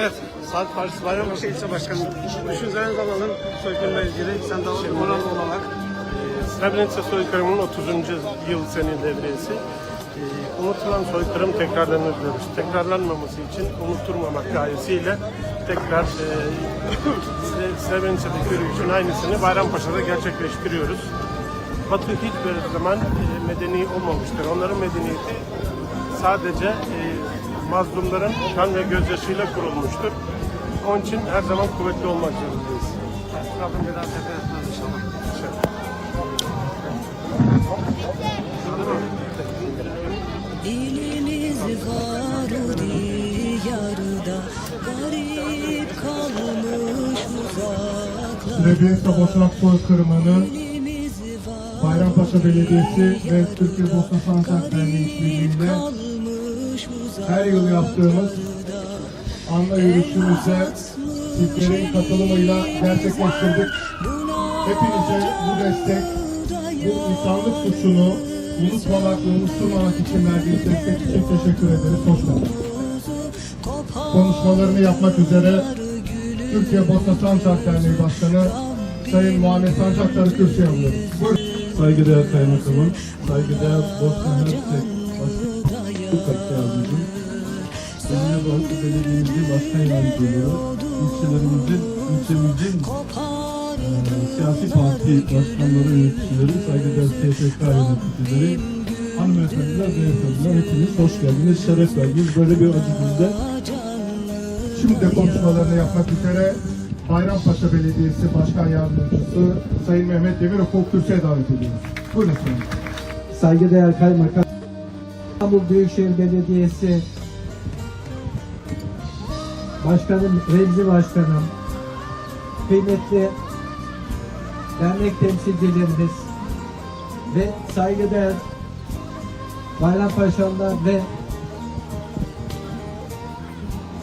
Evet, Saat Partisi Bayrampaşa İlçe Başkanı. Düşüncelerinizi alalım soykırımla ilgili. Sen de moral olarak. Srebrenica soykırımının 30. yıl seni devriyesi. Ee, unutulan soykırım tekrarlanır diyoruz. Tekrarlanmaması için unutturmamak gayesiyle tekrar e, Srebrenica'daki yürüyüşün aynısını Bayrampaşa'da gerçekleştiriyoruz. Batı hiçbir zaman e, medeni olmamıştır. Onların medeniyeti sadece e, mazlumların kan ve gözyaşıyla kurulmuştur. Onun için her zaman kuvvetli olmak zorundayız. Rabbim bir daha tekrar etmez inşallah. Dilimiz var diyarda Garip kalmış uzaklarda Srebrenica Boşnak soykırımını Bayrampaşa Belediyesi ve Türkiye Bosna Sancak Derneği işbirliğinde her yıl yaptığımız anma yürüyüşümüze sizlerin katılımıyla gerçekleştirdik. Hepinize bu destek, bu insanlık suçunu unutmamak ve unutturmamak için verdiğiniz destek için teşekkür ederiz. Hoş geldiniz. Konuşmalarını yapmak üzere Türkiye Bosna Sancak Derneği Başkanı Sayın Muhammed Sancaktar'ı kürsüye alıyoruz. Buyurun. Saygıdeğer kaymakamım, saygıdeğer Bosna Hersek Başkan Yardımcım, Emine Bağlı Belediye'mizin başkan yardımcıları, ilçelerimizin, ilçemizin eee, siyasi parti başkanları, yöneticileri, saygıdeğer STK yöneticileri, hanımefendiler, beyefendiler, hepiniz hoş geldiniz, şeref verdiniz. Böyle bir acı günde Şimdi de konuşmalarını yapmak üzere Bayrampaşa Belediyesi Başkan Yardımcısı Sayın Mehmet Demirokul kürsüye davet ediyoruz. Buyurun efendim. Saygıdeğer Kaymakam, İstanbul Büyükşehir Belediyesi Başkanım, Remzi Başkanım, kıymetli dernek temsilcilerimiz ve saygıdeğer Bayrampaşalılar ve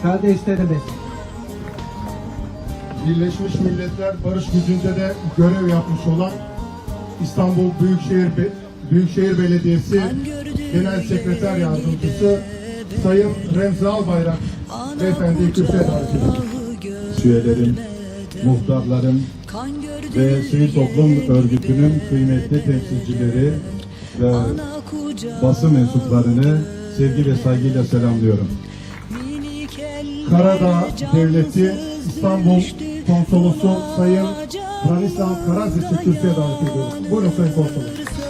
kardeşlerimiz. Birleşmiş Milletler Barış Gücü'nde de görev yapmış olan İstanbul Büyükşehir Be- Büyükşehir Belediyesi Genel Sekreter Yardımcısı Sayın Remzi Albayrak Beyefendi'yi kürsüye davet üyelerim, muhtarlarım ve sivil toplum örgütünün kıymetli temsilcileri ve basın mensuplarını sevgi ve saygıyla selamlıyorum. Karadağ Devleti İstanbul Konsolosu Sayın Branislav Karadžić'i kürsüye davet. Buyurun Sayın Konsolos.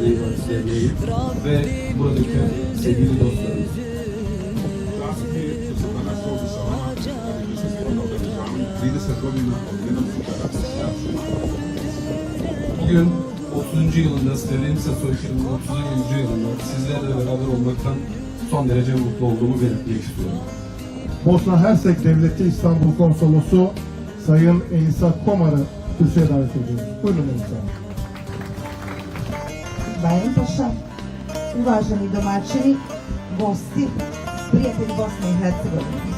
Var, derneği ve buradaki sevgili dostlarım. Bugün 30. yılında Srebrenica soykırımının 30. yılında sizlerle beraber olmaktan son derece mutlu olduğumu belirtmek istiyorum. Bosna Hersek Devleti İstanbul Konsolosu Sayın Elisa Komar'ı kürsüye davet ediyoruz. Buyurun Elisa. Bayrampaša, uvaženi domaćini, gosti, prijatelji Bosne i Hercegovine.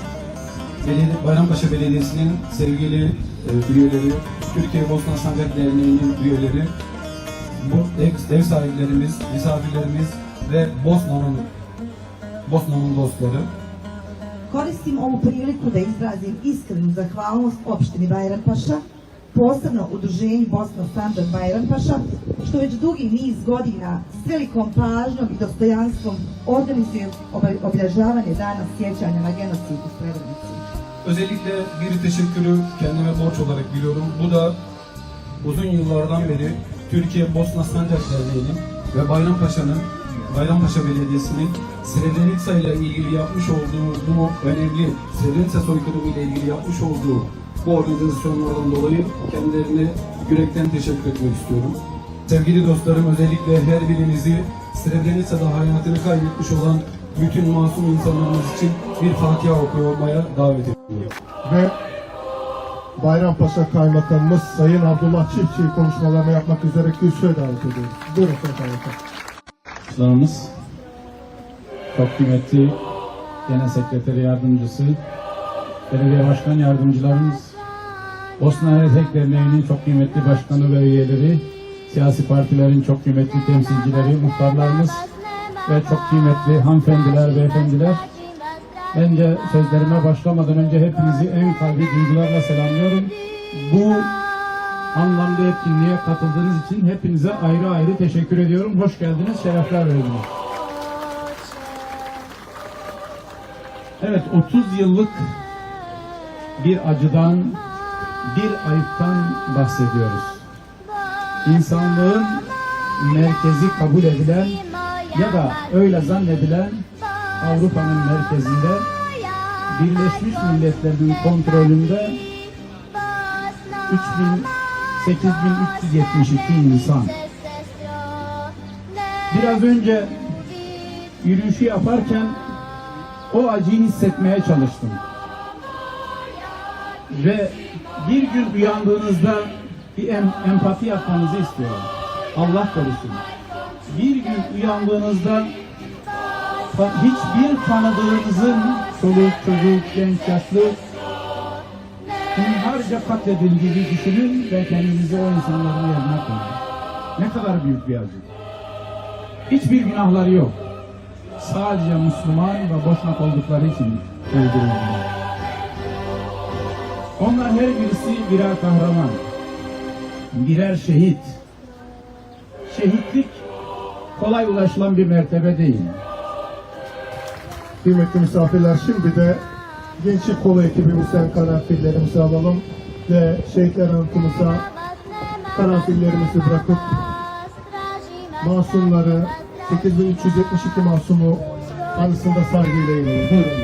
Belediye, Bayrampaşa Belediyesi'nin sevgili e, üyeleri, Türkiye Bosna Sancak Derneği'nin üyeleri, bu ev, ev sahiplerimiz, misafirlerimiz ve Bosna'nın Bosna'nın dostları. Koristim ovu priliku da izrazim iskrenu zahvalnost opštini Bayrampaša, posebno udruženju Bosno Sandžak Bayrampaša, što već dugi niz godina s velikom pažnjom i dostojanstvom organizuje obeležavanje dana sjećanja na genocid u Srebrenici. Özellikle bir teşekkürü kendime borç olarak biliyorum. Bu da uzun yıllardan beri Türkiye Bosna Sancak Derneği'nin ve Bayrampaşa'nın Bayrampaşa Belediyesi'nin Srebrenica ile ilgili yapmış olduğu bu önemli Srebrenica soykırımı ile ilgili yapmış olduğu bu organizasyonlardan dolayı kendilerine yürekten teşekkür etmek istiyorum. Sevgili dostlarım özellikle her birinizi Srebrenica'da hayatını kaybetmiş olan bütün masum insanlarımız için bir Fatiha okumaya davet ediyorum. Ve Bayrampaşa Kaymakamımız Sayın Abdullah Çiftçi konuşmalarını yapmak üzere kürsüye davet ediyoruz. Buyurun Sayın Kaymakam. Dostlarımız, çok kıymetli Genel Sekreteri Yardımcısı, Belediye Başkan Yardımcılarımız, Bosna Hersek Derneği'nin çok kıymetli başkanı ve üyeleri, siyasi partilerin çok kıymetli temsilcileri, muhtarlarımız ve çok kıymetli hanımefendiler, beyefendiler. Ben de sözlerime başlamadan önce hepinizi en kalbi duygularla selamlıyorum. Bu anlamda etkinliğe katıldığınız için hepinize ayrı ayrı teşekkür ediyorum. Hoş geldiniz, şerefler verdiniz. Evet, 30 yıllık bir acıdan, bir ayıptan bahsediyoruz. İnsanlığın merkezi kabul edilen ya da öyle zannedilen Avrupa'nın merkezinde Birleşmiş Milletler'in kontrolünde 3000 8372 insan. Biraz önce yürüyüşü yaparken o acıyı hissetmeye çalıştım. Ve bir gün uyandığınızda bir em- empati yapmanızı istiyorum. Allah korusun. Bir gün uyandığınızda hiçbir tanıdığınızın çoluk, çocuk, genç, yaşlı hunharca katledildiğini düşünün ve kendinizi o insanların yerine koyun. Ne kadar büyük bir acı. Hiçbir günahları yok. Sadece Müslüman ve boşnak oldukları için öldürüldüler. Onlar her birisi birer kahraman, birer şehit. Şehitlik kolay ulaşılan bir mertebe değil. Kıymetli misafirler şimdi de Gençlik Kolu ekibi bu sen karanfillerimizi alalım ve şehitler anıtımıza karanfillerimizi bırakıp masumları 8372 masumu anısında saygıyla eğilelim. Buyurun.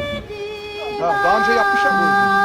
daha önce yapmışlar mı?